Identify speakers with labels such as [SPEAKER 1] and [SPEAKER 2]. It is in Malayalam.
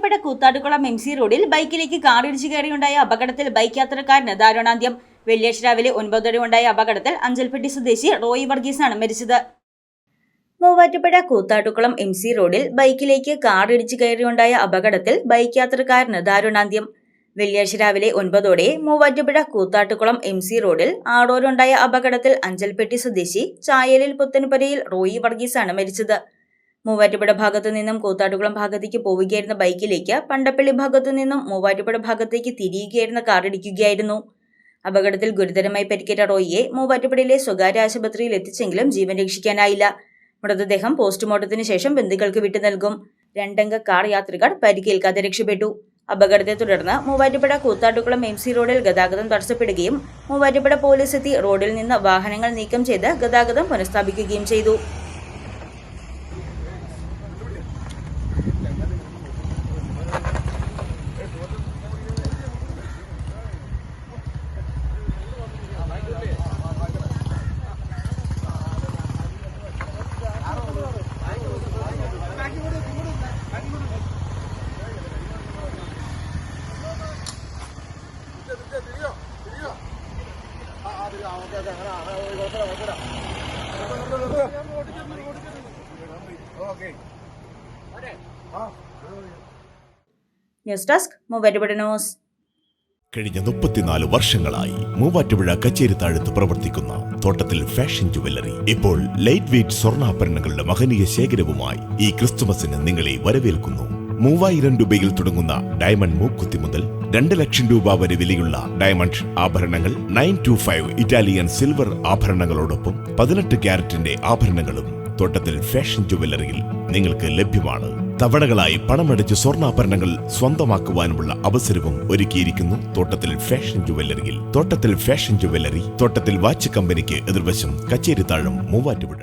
[SPEAKER 1] കൂത്താട്ടുകുളം എം സി റോഡിൽ ബൈക്കിലേക്ക് കാറിടിച്ചു കയറിയുണ്ടായ അപകടത്തിൽ ബൈക്ക് യാത്രക്കാരന് ദാരുണാന്ത്യം. വെള്ളിയാഴ്ച രാവിലെ ഒൻപതര ഉണ്ടായ അപകടത്തിൽ അഞ്ചൽപ്പെട്ടി സ്വദേശി റോയി വർഗീസാണ് മരിച്ചത്. മൂവാറ്റുപുഴ കൂത്താട്ടുകുളം എം സി റോഡിൽ ബൈക്കിലേക്ക് കാറിടിച്ചു കയറിയുണ്ടായ അപകടത്തിൽ ബൈക്ക് യാത്രക്കാരന് ദാരുണാന്ത്യം. വെള്ളിയാഴ്ച രാവിലെ ഒൻപതോടെ മൂവാറ്റുപുഴ കൂത്താട്ടുകുളം എം സി റോഡിൽ ആടോരുണ്ടായ അപകടത്തിൽ അഞ്ചൽപ്പെട്ടി സ്വദേശി ചായലിൽ പുത്തൻപുരയിൽ റോയി വർഗീസാണ് മരിച്ചത്. മൂവാറ്റുപുഴ ഭാഗത്തു നിന്നും കൂത്താട്ടുകുളം ഭാഗത്തേക്ക് പോവുകയായിരുന്ന ബൈക്കിലേക്ക് പണ്ടപ്പള്ളി ഭാഗത്തു നിന്നും മൂവാറ്റുപുഴ ഭാഗത്തേക്ക് തിരിയുകയായിരുന്ന കാർ ഇടിക്കുകയായിരുന്നു. അപകടത്തിൽ ഗുരുതരമായി പരിക്കേറ്റ റോയിയെ മൂവാറ്റുപുഴയിലെ സ്വകാര്യ ആശുപത്രിയിൽ എത്തിച്ചെങ്കിലും ജീവൻ രക്ഷിക്കാനായില്ല. മൃതദേഹം പോസ്റ്റ്മോർട്ടത്തിന് ശേഷം ബന്ധുക്കൾക്ക് വിട്ടു നൽകും. രണ്ടംഗ കാർ യാത്രികർ പരിക്കേൽക്കാതെ രക്ഷപ്പെട്ടു. അപകടത്തെ തുടർന്ന് മൂവാറ്റുപുഴ കൂത്താട്ടുകുളം എം സി റോഡിൽ ഗതാഗതം തടസ്സപ്പെടുകയും മൂവാറ്റുപുഴ പോലീസ് എത്തി റോഡിൽ നിന്ന് വാഹനങ്ങൾ നീക്കം ചെയ്ത് ഗതാഗതം പുനഃസ്ഥാപിക്കുകയും ചെയ്തു. News desk Muvattupuzha news.
[SPEAKER 2] കഴിഞ്ഞ മുപ്പത്തിനാല് വർഷങ്ങളായി മൂവാറ്റുപുഴ കച്ചേരിത്താഴത്ത് പ്രവർത്തിക്കുന്ന തോട്ടത്തിൽ ഫാഷൻ ജുവല്ലറി ഇപ്പോൾ ലൈറ്റ് വെയ്റ്റ് സ്വർണാഭരണങ്ങളുടെ മഹനീയ ശേഖരവുമായി ഈ ക്രിസ്തുമസിന് നിങ്ങളെ വരവേൽക്കുന്നു. മൂവായിരം രൂപയിൽ തുടങ്ങുന്ന ഡയമണ്ട് മൂക്കുത്തി മുതൽ രണ്ട് ലക്ഷം രൂപ വരെ വിലയുള്ള ഡയമണ്ട് ആഭരണങ്ങൾ nine two five Italian silver ആഭരണങ്ങളോടൊപ്പം പതിനെട്ട് ക്യാരറ്റിന്റെ ആഭരണങ്ങളും തോട്ടത്തിൽ ഫാഷൻ ജുവല്ലറിയിൽ നിങ്ങൾക്ക് ലഭ്യമാണ്. തവണകളായി പണമടിച്ച് സ്വർണാഭരണങ്ങൾ സ്വന്തമാക്കുവാനുമുള്ള അവസരവും ഒരുക്കിയിരിക്കുന്നു തോട്ടത്തിൽ ഫാഷൻ ജുവല്ലറിയിൽ തോട്ടത്തിൽ ഫാഷൻ ജുവല്ലറി തോട്ടത്തിൽ വാച്ച് കമ്പനിക്ക് എതിർവശം കച്ചേരിത്താഴം മൂവാറ്റുപുഴ.